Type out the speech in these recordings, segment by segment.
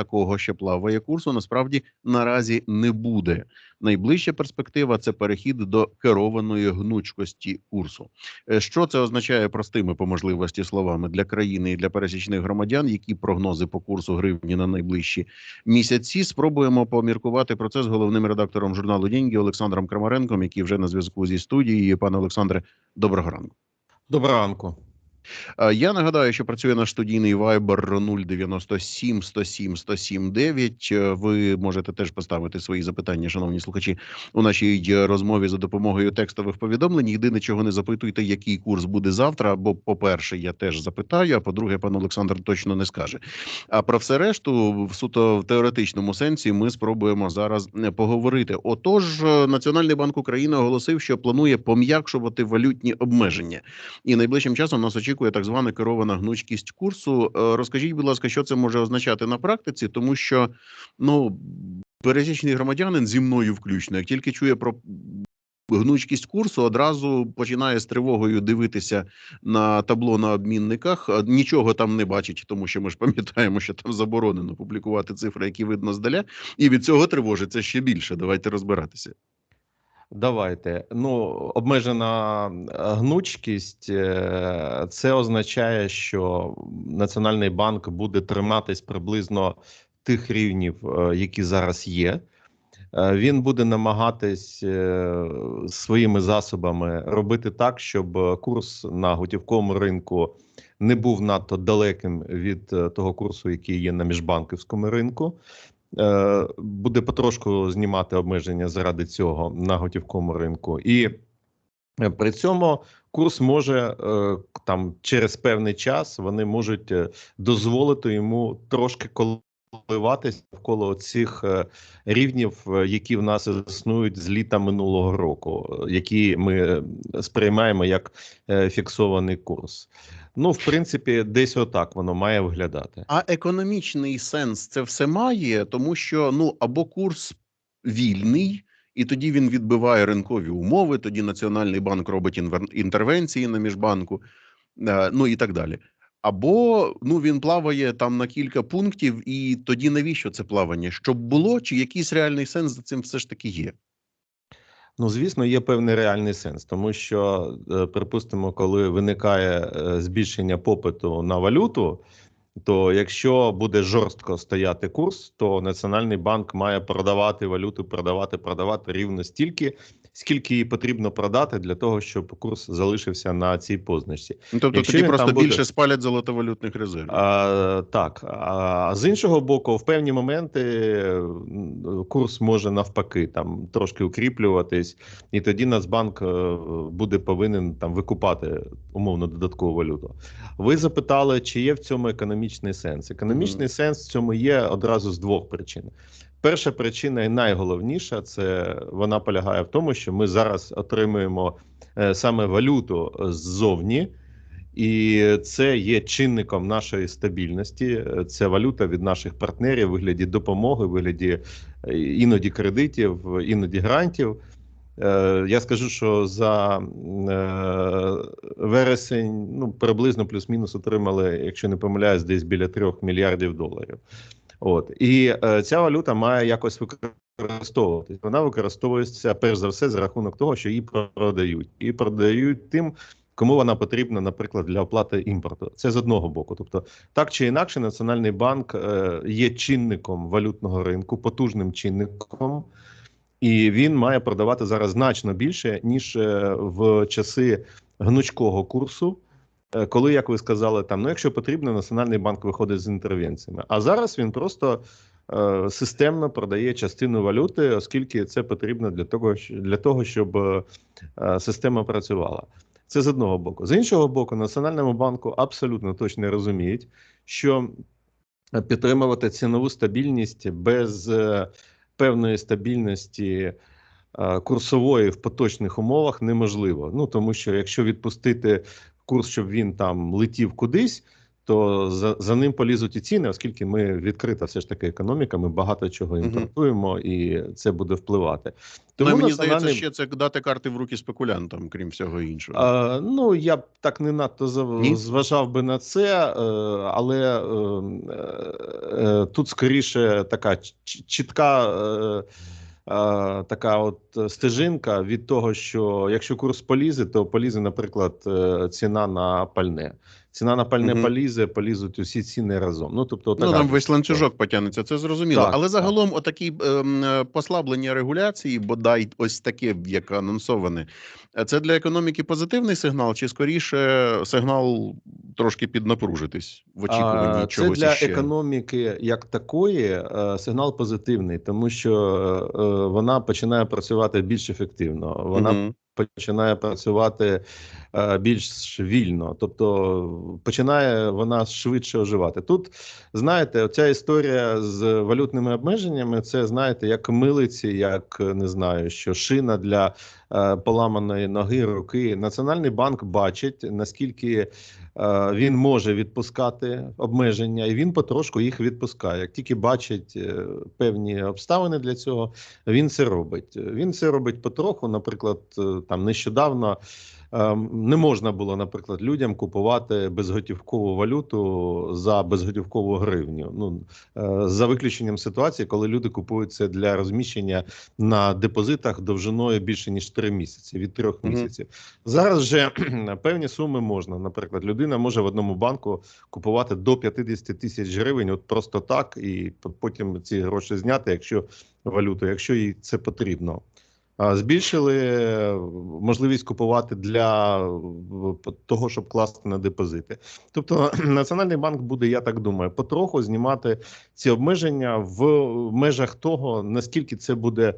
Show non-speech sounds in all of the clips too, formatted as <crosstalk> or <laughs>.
такого, що плаває курсу, насправді наразі не буде. Найближча перспектива це перехід до керованої гнучкості курсу. Е, Що це означає простими по можливості словами для країни і для пересічних громадян? Які прогнози по курсу гривні на найближчі місяці? Спробуємо поміркувати про це з головним редактором журналу «Деньги» Олександром Крамаренком, який вже на зв'язку зі студією. Пане Олександре, доброго ранку. Доброго ранку. Е, Я нагадаю, що працює наш студійний Viber 097 107 107 9. Е, Ви можете теж поставити свої запитання, шановні слухачі, у нашій е, розмові за допомогою текстових повідомлень. Єдине, чого не запитуйте, який курс буде завтра. Бо, по-перше, я теж запитаю. А по-друге, пан Олександр точно не скаже. А про все решту, в суто в теоретичному сенсі, ми спробуємо зараз е, поговорити. Отож, Національний банк України оголосив, що планує пом'якшувати валютні обмеження і найближчим часом нас очікує так звана керована гнучкість курсу. Е, Розкажіть, будь ласка, що це може означати на практиці, тому що ну пересічний громадянин зі мною включно, як тільки чує про гнучкість курсу, одразу починає з тривогою дивитися на табло на обмінниках. Е, Нічого там не бачить, тому що ми ж пам'ятаємо, що там заборонено публікувати цифри, які видно здаля, і від цього тривожиться ще більше. Давайте розбиратися. Давайте. Ну, обмежена е, гнучкість е, це означає, що Національний банк буде триматись приблизно тих рівнів, е, які зараз є. Він буде намагатись своїми засобами робити так, щоб курс на готівковому ринку не був надто далеким від того курсу, який є на міжбанківському ринку. Е, буде потрошку знімати обмеження заради цього на готівковому ринку, і е, при цьому курс може е, там через певний час вони можуть дозволити йому трошки коливатися навколо цих рівнів, які в нас існують з літа минулого року, які ми сприймаємо як фіксований курс. Ну, в принципі, десь отак воно має виглядати. А економічний сенс це все має, тому що ну або курс вільний, і тоді він відбиває ринкові умови. Тоді Національний банк робить інтервенції на міжбанку, е, ну і так далі. Або ну він плаває там на кілька пунктів, і тоді навіщо це плавання? Щоб було, чи якийсь реальний сенс за цим все ж таки є? Ну, звісно, є певний реальний сенс, тому що, е, припустимо, коли виникає е, збільшення попиту на валюту, то якщо буде жорстко стояти курс, то Національний банк має продавати валюту, продавати, продавати рівно стільки, скільки їй потрібно продати для того, щоб курс залишився на цій позначці. Ну, тобто Якщо тоді просто там буде- більше спалять золотовалютних резервів. А, так, а з іншого боку, в певні моменти курс може навпаки там трошки укріплюватись, і тоді Нацбанк е, буде повинен там викупати умовно додаткову валюту. Ви запитали, чи є в цьому економічний сенс? Економічний сенс в цьому є одразу з двох причин. Перша причина і найголовніша це вона полягає в тому, що ми зараз отримуємо е, саме валюту ззовні. І це є чинником нашої стабільності. Це валюта від наших партнерів у вигляді допомоги, у вигляді е, іноді кредитів, іноді грантів. Е, Я скажу, що за вересень ну приблизно плюс-мінус отримали, якщо не помиляюсь, десь біля 3 мільярдів доларів. От і е, ця валюта має якось використовуватись. Вона використовується перш за все за рахунок того, що її продають, і продають тим, кому вона потрібна, наприклад, для оплати імпорту. Це з одного боку. Тобто, так чи інакше, Національний банк е, є чинником валютного ринку, потужним чинником, і він має продавати зараз значно більше ніж е, в часи гнучкого курсу. Е, Коли, як ви сказали, там ну якщо потрібно, Національний банк виходить з інтервенціями. А зараз він просто е, системно продає частину валюти, оскільки це потрібно для того, для того, щоб е, система працювала. Це з одного боку. З іншого боку, Національному банку абсолютно точно розуміють, що підтримувати цінову стабільність без е, певної стабільності е, курсової в поточних умовах неможливо. Ну тому що якщо відпустити курс, щоб він там летів кудись, то за, за ним полізуть і ціни, оскільки ми відкрита все ж таки економіка, ми багато чого імпортуємо, і це буде впливати. Тому мені здається, ще це дати карти в руки спекулянтам, крім всього іншого. А, ну, я б так не надто зав- зважав би на це, е, але е, е, тут скоріше така чітка. Е, е, Така от стежинка від того, що якщо курс полізе, то полізе, наприклад, е, ціна на пальне. Ціна на пальне Мгм. полізе, полізуть усі ціни разом. Ну тобто, Ну там весь ланцюжок потягнеться, це зрозуміло. Так, Але так. загалом, отакі ем, е, послаблення регуляції, бодай ось таке, як анонсоване, е, це для економіки позитивний сигнал, чи скоріше сигнал трошки піднапружитись в очікуванні А, Це для іще? економіки як такої е, сигнал позитивний, тому що е, вона починає працювати більш ефективно. Вона Мгм. починає працювати більш вільно, тобто починає вона швидше оживати. Тут знаєте, ця історія з валютними обмеженнями, це знаєте, як милиці, як е, не знаю, що шина для е, поламаної ноги, руки. Національний банк бачить наскільки е, він може відпускати обмеження, і він потрошку їх відпускає. Як тільки бачить е, певні обставини для цього, він це робить. Він це робить потроху. Наприклад, е, там нещодавно е, не можна було, наприклад, людям купувати безготівкову валюту за безготівкову гривню. Ну е, за виключенням ситуації, коли люди купують це для розміщення на депозитах довжиною більше ніж 3 місяці від 3 Мгм. місяців. Зараз же певні суми можна. Наприклад, людина може в одному банку купувати до 50 тисяч гривень, от просто так, і потім ці гроші зняти, якщо валюту, якщо їй це потрібно. Збільшили е, можливість купувати для того, щоб класти на депозити. Тобто <clears throat> Національний банк буде, я так думаю, потроху знімати ці обмеження в межах того, наскільки це буде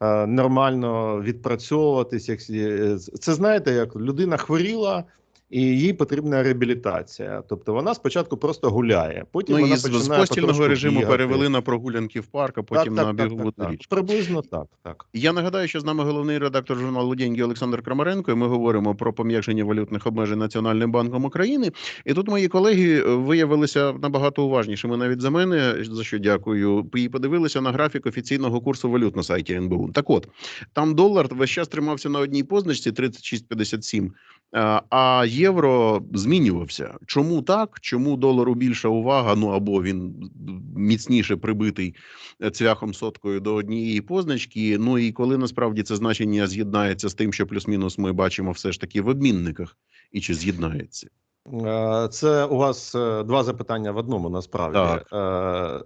е, нормально відпрацьовуватись. Е, це знаєте, як людина хворіла. І їй потрібна реабілітація. Тобто вона спочатку просто гуляє, потім Ну вона з, з постільного режиму бігати. перевели на прогулянки в парк, а потім на бігову доріжку. Приблизно так. так. Я нагадаю, що з нами головний редактор журналу «Деньги» Олександр Крамаренко. і Ми говоримо про пом'якшення валютних обмежень Національним банком України. І тут мої колеги е, виявилися набагато уважнішими навіть за мене. За що дякую. І подивилися на графік офіційного курсу валют на сайті НБУ. Так от там долар весь час тримався на одній позначці 36,57, а- а євро змінювався. Чому так? Чому долару більша увага? Ну або він міцніше прибитий е, цвяхом соткою до однієї позначки. Ну і коли насправді це значення з'єднається з тим, що плюс-мінус ми бачимо все ж таки в обмінниках, і чи з'єднається? Е, Це у вас е, два запитання в одному. Насправді Так.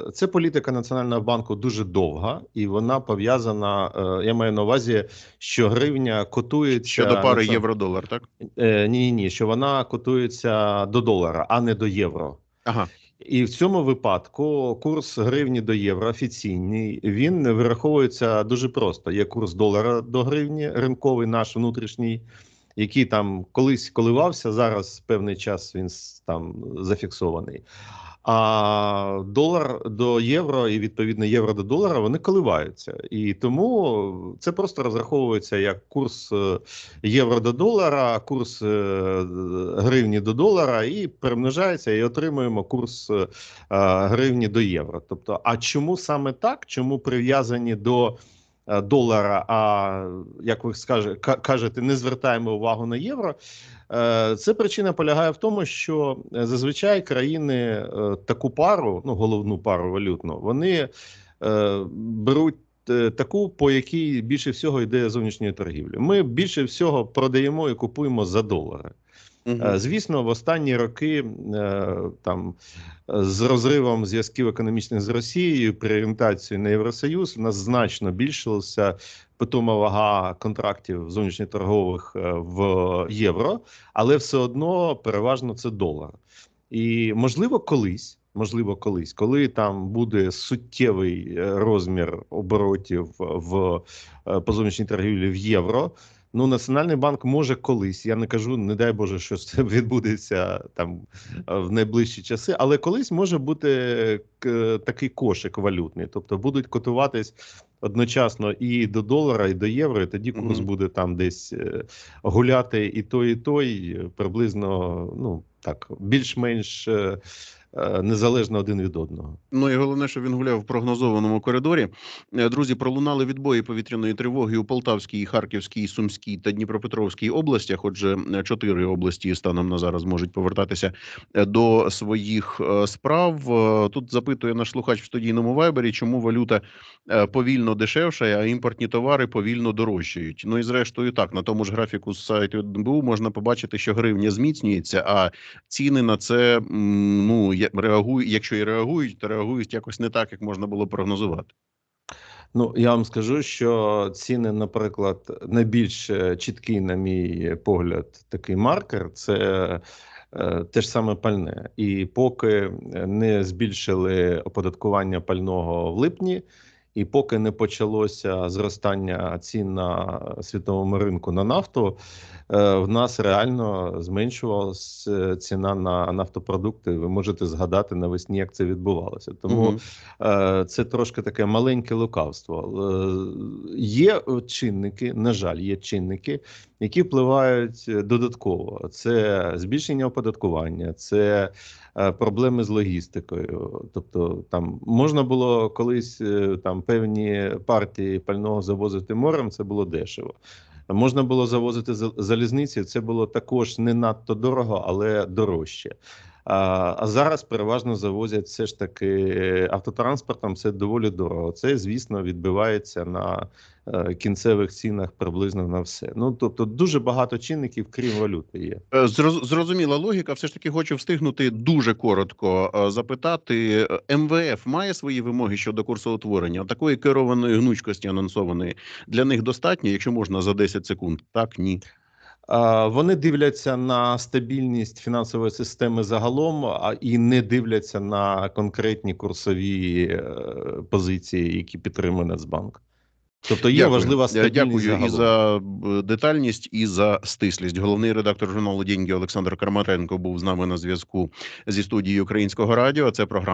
Е, це політика національного банку дуже довга, і вона пов'язана. Я маю на увазі, що гривня котується Щодо пари наці- євро-долар, так? Е, Ні, ні, що вона котується до долара, а не до євро. Ага. І в цьому випадку курс гривні до євро офіційний він вираховується дуже просто. Є курс долара до гривні, ринковий наш внутрішній, який там колись коливався. Зараз певний час він там зафіксований. А долар до євро і відповідно євро до долара вони коливаються, і тому це просто розраховується як курс е, євро до долара, курс е, гривні до долара, і перемножається, і отримуємо курс е, гривні до євро. Тобто, а чому саме так? Чому прив'язані до долара? А як ви скаже, кажете, не звертаємо увагу на євро? Е, Це причина полягає в тому, що е, зазвичай країни е, таку пару, ну головну пару валютну, вони е, беруть е, таку, по якій більше всього йде зовнішньої торгівлі. Ми більше всього продаємо і купуємо за долари. Е, Звісно, в останні роки е, там з розривом зв'язків економічних з Росією при орієнтації на Євросоюз у нас значно більшилася питома вага контрактів зовнішньоторгових е, в євро, але все одно переважно це долар. І можливо, колись. Можливо, колись, коли там буде суттєвий розмір оборотів в по зовнішній торгівлі в євро. Ну, Національний банк може колись. Я не кажу, не дай Боже, що це <laughs> відбудеться там е, в найближчі часи, але колись може бути такий кошик валютний. Тобто будуть котуватись одночасно і до долара, і до євро. І тоді курс буде там десь е, гуляти і той, і той е, приблизно ну так більш-менш е, е, незалежно один від одного. Ну і головне, що він гуляв в прогнозованому коридорі. Е, Друзі, пролунали відбої повітряної тривоги у Полтавській, Харківській, Сумській та Дніпропетровській областях. Отже, е, чотири області станом на зараз можуть повертатися е, до своїх е, справ. Е, Тут запитує наш слухач в студійному вайбері, чому валюта е, повільно дешевшає, а імпортні товари повільно дорожчають. Ну і зрештою, так на тому ж графіку з сайту НБУ можна побачити, що гривня зміцнюється, а ціни на це ну реагують, якщо і реагують, то реагують якось не так, як можна було прогнозувати. Ну я вам скажу, що ціни, наприклад, найбільш е, чіткий, на мій погляд, такий маркер це е, те ж саме пальне. І поки не збільшили оподаткування пального в липні, і поки не почалося зростання цін на світовому ринку на нафту, е, в нас реально зменшувалася ціна на нафтопродукти. Ви можете згадати навесні, як це відбувалося. Тому. Е, Це трошки таке маленьке лукавство. Е, Є е, чинники, на жаль, є чинники, які впливають е, додатково. Це збільшення оподаткування, це е, проблеми з логістикою. Тобто, там можна було колись е, там певні партії пального завозити морем, це було дешево. Можна було завозити зал- залізниці, це було також не надто дорого, але дорожче. А, зараз переважно завозять все ж таки автотранспортом. Це доволі дорого. Це, звісно, відбивається на е, кінцевих цінах приблизно на все. Ну тобто, дуже багато чинників, крім валюти, є. Е, Зрозуміла логіка. Все ж таки хочу встигнути дуже коротко е, запитати. е, МВФ має свої вимоги щодо курсоутворення. Такої керованої гнучкості анонсованої для них достатньо, якщо можна за 10 секунд. Так, ні. Вони дивляться на стабільність фінансової системи загалом, а і не дивляться на конкретні курсові е, позиції, які підтримує Нацбанк. Тобто є Дякую. важлива Е, стабільність Дякую загалом. і за е, детальність, і за стислість. Головний редактор журналу «Деньги» Олександр Карматенко був з нами на зв'язку зі студією Українського радіо. Це програма.